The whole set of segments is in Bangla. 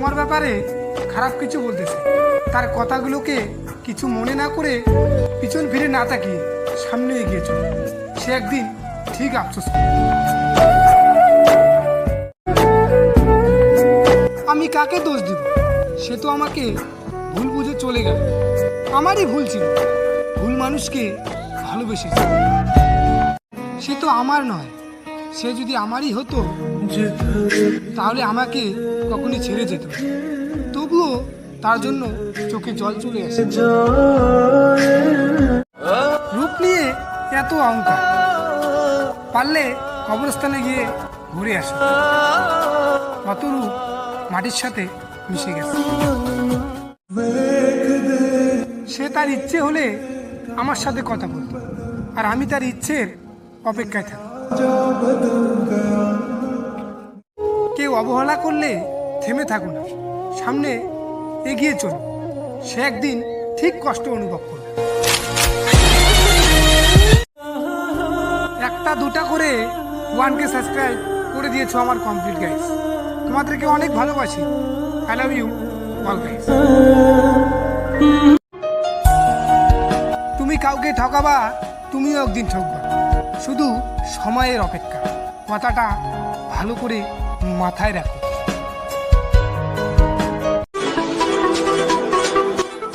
তোমার ব্যাপারে খারাপ কিছু বলতেছে। তার কথাগুলোকে কিছু মনে না করে পিছন ফিরে না তাকিয়ে সামনে এগিয়ে চলো। সে একদিন ঠিক আফসোস আমি কাকে দোষ দিব? সে তো আমাকে ভুল বুঝে চলে গেল। আমারই ভুল ছিল। ভুল মানুষকে ভালোবেসেছে। সে তো আমার নয়। সে যদি আমারই হতো, তাহলে আমাকে কখনই ছেড়ে যেত তবুও তার জন্য চোখে জল চলে আসে। রূপ নিয়ে এত অহংকার। পারলে কবরস্থানে গিয়ে ঘুরে আসো। কত রূপ মাটির সাথে মিশে গেছে। সে তার ইচ্ছে হলে আমার সাথে কথা বলতো। আর আমি তার ইচ্ছের অপেক্ষায় থাকি কেউ অবহেলা করলে থেমে থাকো না। সামনে এগিয়ে চলো সে একদিন ঠিক কষ্ট অনুভব করবে। একটা দুটা করে ওয়ান কে সাবস্ক্রাইব করে দিয়েছ আমার কমপ্লিট গাইস তোমাদেরকে অনেক ভালোবাসি। I love you all guys তুমি কাউকে ঠকাবা, তুমিও একদিন ঠকবা। শুধু সময়ের অপেক্ষা। কথাটা ভালো করে মাথায় রাখো।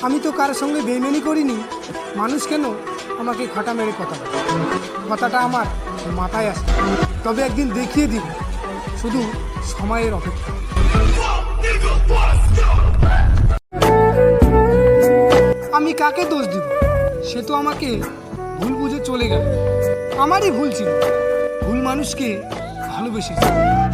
আমি তো কারোর সঙ্গে বেমেনি করিনি। মানুষ কেন আমাকে খাটা মেরে কথা কথাটা আমার মাথায় আসে। তবে একদিন দেখিয়ে দিব, শুধু সময়ের অপেক্ষা। আমি কাকে দোষ দিব? সে তো আমাকে ভুল বুঝে চলে গেল। আমারই ভুল ছিল। ভুল মানুষকে ভালোবেসেছে।